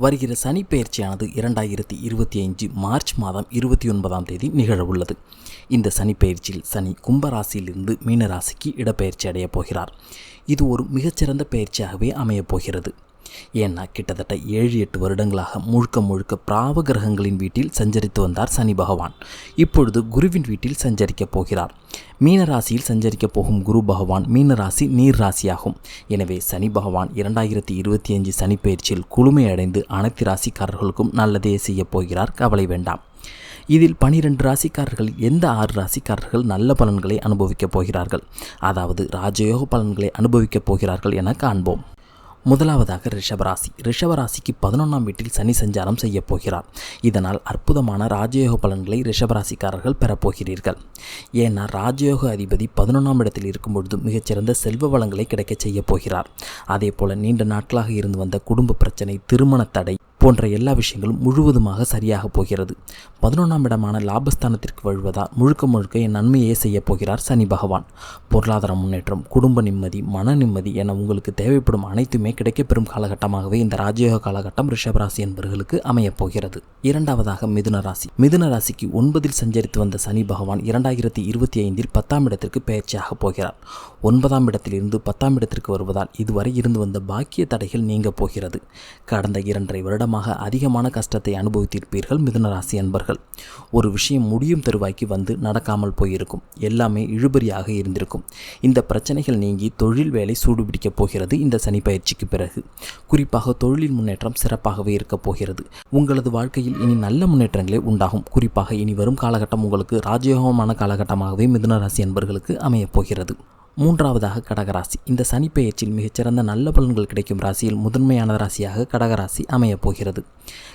வருகிற சனிப்பெயர்ச்சியானது இரண்டாயிரத்தி இருபத்தி ஐந்து மார்ச் மாதம் இருபத்தி ஒன்பதாம் தேதி நிகழவுள்ளது. இந்த சனி சனி கும்பராசியிலிருந்து மீனராசிக்கு இடப்பெயர்ச்சி அடையப் போகிறார். இது ஒரு மிகச்சிறந்த பெயர்ச்சியாகவே அமையப் போகிறது. ஏன்னா கிட்டத்தட்ட ஏழு எட்டு வருடங்களாக முழுக்க முழுக்க பிராவ கிரகங்களின் வீட்டில் சஞ்சரித்து வந்தார் சனி பகவான். இப்பொழுது குருவின் வீட்டில் சஞ்சரிக்கப் போகிறார். மீனராசியில் சஞ்சரிக்கப் போகும் குரு பகவான் மீனராசி நீர் ராசியாகும் எனவே சனி பகவான் இரண்டாயிரத்தி இருபத்தி அஞ்சு சனி பயிற்சியில் குளுமையடைந்து அனைத்து ராசிக்காரர்களுக்கும் நல்லதே செய்யப் போகிறார். கவலை வேண்டாம். இதில் பனிரெண்டு ராசிக்காரர்கள் எந்த ஆறு ராசிக்காரர்கள் நல்ல பலன்களை அனுபவிக்கப் போகிறார்கள்? அதாவது ராஜயோக பலன்களை அனுபவிக்கப் போகிறார்கள் என காண்போம். முதலாவதாக ரிஷபராசி. ரிஷபராசிக்கு பதினொன்றாம் வீட்டில் சனி சஞ்சாரம் செய்யப் போகிறார். இதனால் அற்புதமான ராஜயோக பலன்களை ரிஷபராசிக்காரர்கள் பெறப்போகிறீர்கள் ஏன்னா ராஜயோக அதிபதி பதினொன்றாம் இடத்தில் இருக்கும் பொழுது மிகச்சிறந்த செல்வ வளங்களை கிடைக்கச் செய்ய போகிறார். அதே போல நீண்ட நாட்களாக இருந்து வந்த குடும்ப பிரச்சனை திருமண தடை போன்ற எல்லா விஷயங்களும் முழுவதுமாக சரியாக போகிறது. பதினொன்றாம் இடமான லாபஸ்தானத்திற்கு வழுவதால் முழுக்க முழுக்க என் நன்மையே செய்யப் போகிறார் சனி பகவான். பொருளாதார முன்னேற்றம் குடும்ப நிம்மதி மன நிம்மதி என உங்களுக்கு தேவைப்படும் அனைத்துமே கிடைக்கப்பெறும் காலகட்டமாகவே இந்த ராஜயோக காலகட்டம் ரிஷபராசி என்பவர்களுக்கு அமையப் போகிறது. இரண்டாவதாக மிதுன ராசி. மிதுன ராசிக்கு ஒன்பதில் சஞ்சரித்து வந்த சனி பகவான் இரண்டாயிரத்தி இருபத்தி ஐந்தில் பத்தாம் இடத்திற்கு பயிற்சியாக போகிறார். ஒன்பதாம் இடத்திலிருந்து பத்தாம் இடத்திற்கு வருவதால் இதுவரை இருந்து வந்த பாக்கிய தடைகள் நீங்கப் போகிறது. கடந்த இரண்டரை வருடம் வருடமாக அதிகமான கஷ்டத்தை அனுபவித்திருப்பீர்கள் மிதுனராசி அன்பர்கள். ஒரு விஷயம் முடியும் தருவாய்க்கு வந்து நடக்காமல் போயிருக்கும். எல்லாமே இழுபறியாக இருந்திருக்கும். இந்த பிரச்சனைகள் நீங்கி தொழில் வேலை சூடுபிடிக்கப் போகிறது இந்த சனி பயிற்சிக்கு பிறகு. குறிப்பாக தொழிலின் முன்னேற்றம் சிறப்பாகவே இருக்கப் போகிறது. உங்களது வாழ்க்கையில் இனி நல்ல முன்னேற்றங்களே உண்டாகும். குறிப்பாக இனி வரும் காலகட்டம் உங்களுக்கு ராஜயோகமான காலகட்டமாகவே மிதுனராசி அன்பர்களுக்கு அமையப் போகிறது. மூன்றாவதாக கடகராசி. இந்த சனி பெயர்ச்சியில் மிகச்சிறந்த நல்ல பலன்கள் கிடைக்கும் ராசியில் முதன்மையான ராசியாக கடகராசி அமையப் போகிறது.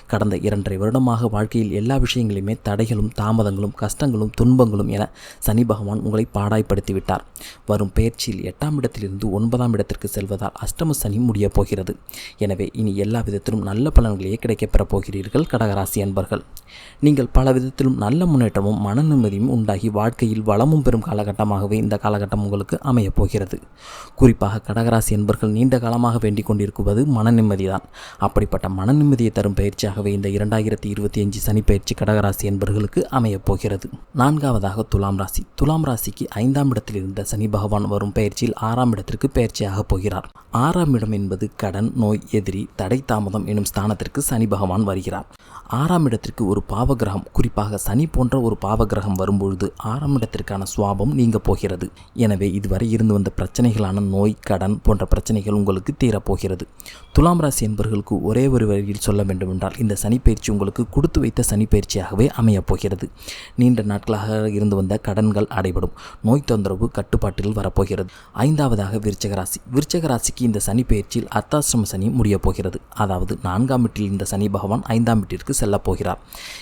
கடந்த இரண்டரை வருடமாக வாழ்க்கையில் எல்லா விஷயங்களையுமே தடைகளும் தாமதங்களும் கஷ்டங்களும் துன்பங்களும் என சனி பகவான் உங்களை பாடாய்ப்படுத்திவிட்டார் வரும் பெயர்ச்சியில் எட்டாம் இடத்திலிருந்து ஒன்பதாம் இடத்திற்கு செல்வதால் அஷ்டம சனி முடியப் போகிறது. எனவே இனி எல்லா விதத்திலும் நல்ல பலன்களையே கிடைக்கப்பெறப் போகிறீர்கள் கடகராசி அன்பர்கள். நீங்கள் பல விதத்திலும் நல்ல முன்னேற்றமும் மன நிம்மதியும் உண்டாகி வாழ்க்கையில் வளமும் பெறும் காலகட்டமாகவே இந்த காலகட்டம் உங்களுக்கு அமையப் போகிறது. குறிப்பாக கடகராசி என்பர்கள் நீண்ட காலமாக வேண்டிக் கொண்டிருக்குவது மன நிம்மதிதான். அப்படிப்பட்ட மன நிம்மதியை தரும் பயிற்சியாகவே இந்த இரண்டாயிரத்தி இருபத்தி அஞ்சு சனி பயிற்சி கடகராசி என்பர்களுக்கு அமையப் போகிறது. நான்காவதாக துலாம் ராசி. துலாம் ராசிக்கு ஐந்தாம் இடத்தில் இருந்த சனி பகவான் வரும் பயிற்சியில் ஆறாம் இடத்திற்கு பயிற்சியாக போகிறார். ஆறாம் இடம் என்பது கடன் நோய் எதிரி தடை தாமதம் எனும் ஸ்தானத்திற்கு சனி பகவான் வருகிறார். ஆறாம் இடத்திற்கு ஒரு பாவகிரகம் குறிப்பாக சனி போன்ற ஒரு பாவகிரகம் வரும்பொழுது ஆறாம் இடத்திற்கான சுவாபம் நீங்க போகிறது. எனவே இதுவரை இருந்து வந்த பிரச்சனைகளான நோய் கடன் போன்ற பிரச்சனைகள் உங்களுக்கு தீரப்போகிறது. துலாம் ராசி என்பவர்களுக்கு ஒரே ஒரு வழியில் சொல்ல வேண்டுமென்றால் இந்த சனிப்பயிற்சி உங்களுக்கு கொடுத்து வைத்த சனிப்பயிற்சியாகவே அமையப் போகிறது. நீண்ட நாட்களாக இருந்து வந்த கடன்கள் அடைபடும். நோய் தொந்தரவு கட்டு கட்டுப்பாட்டில் வரப்போகிறது. ஐந்தாவதாக விருச்சக ராசி. விருச்சக ராசிக்கு இந்த சனி பயிற்சியில் அர்த்தாசிரம சனி முடியப் போகிறது. அதாவது நான்காம் வீட்டில் இந்த சனி பகவான் ஐந்தாம் வீட்டிற்கு செல்லப் போகிறார்.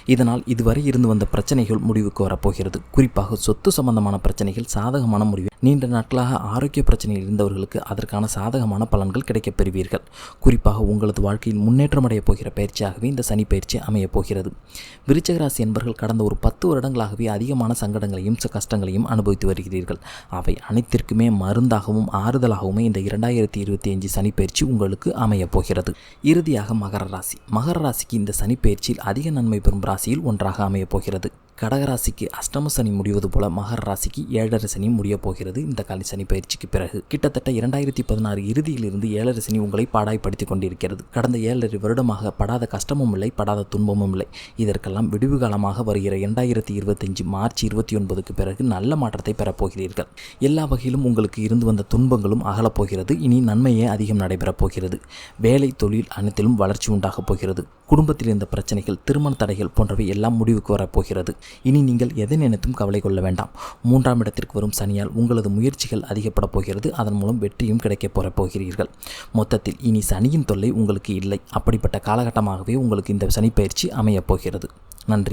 இதனால் இதுவரை இருந்து வந்த பிரச்சனைகள் முடிவுக்கு வரப்போகிறது குறிப்பாக சொத்து சம்பந்தமான பிரச்சனைகள் சாதகமான முடிவு. நீண்ட நாட்களாக ஆரோக்கிய பிரச்சனையில் இருந்தவர்களுக்கு அதற்கான சாதகமான பலன்கள் கிடைக்கப் பெறுவீர்கள். குறிப்பாக உங்களது வாழ்க்கையில் முன்னேற்றம் போகிற பயிற்சியாகவே இந்த சனி பயிற்சி அமையப் போகிறது. விருச்சக ராசி என்பர்கள் கடந்த ஒரு பத்து வருடங்களாகவே அதிகமான சங்கடங்களையும் கஷ்டங்களையும் அனுபவித்து வருகிறீர்கள். அவை அனைத்திற்குமே மருந்தாகவும் ஆறுதலாகவுமே இந்த இரண்டாயிரத்தி இருபத்தி அஞ்சு சனிப்பயிற்சி உங்களுக்கு அமையப் போகிறது. இறுதியாக மகர ராசி. மகர ராசிக்கு இந்த சனிப்பெயர்ச்சியில் அதிக நன்மை பெறும் ராசியில் ஒன்றாக அமையப் போகிறது. கடகராசிக்கு அஷ்டம சனி முடிவது போல மகர ராசிக்கு ஏழரை சனி முடிய போகிறது. இந்த காலி சனி பயிற்சிக்கு பிறகு கிட்டத்தட்ட இரண்டாயிரத்தி பதினாறு இறுதியிலிருந்து ஏழரை சனி உங்களை பாடாய்ப்படுத்தி கொண்டிருக்கிறது. கடந்த ஏழரை வருடமாக படாத கஷ்டமும் இல்லை படாத துன்பமும் இல்லை. இதற்கெல்லாம் விடுவு காலமாக வருகிற இரண்டாயிரத்தி இருபத்தஞ்சு மார்ச் இருபத்தி ஒன்பதுக்கு பிறகு நல்ல மாற்றத்தை பெறப்போகிறீர்கள் எல்லா வகையிலும் உங்களுக்கு இருந்து வந்த துன்பங்களும் அகலப் போகிறது. இனி நன்மையே அதிகம் நடைபெறப் போகிறது. வேலை தொழில் அனைத்திலும் வளர்ச்சி உண்டாகப் போகிறது. குடும்பத்தில் இருந்த பிரச்சனைகள் திருமண தடைகள் போன்றவை எல்லாம் முடிவுக்கு வரப்போகிறது இனி நீங்கள் எதை நினைத்தும் கவலை கொள்ள வேண்டாம். மூன்றாம் இடத்திற்கு வரும் சனியால் உங்களது முயற்சிகள் அதிகப்பட போகிறது. அதன் மூலம் வெற்றியும் கிடைக்கப் போறப் போகிறீர்கள். மொத்தத்தில் இனி சனியின் தொல்லை உங்களுக்கு இல்லை. அப்படிப்பட்ட காலகட்டமாகவே உங்களுக்கு இந்த சனி பயிற்சி அமையப் போகிறது. நன்றி.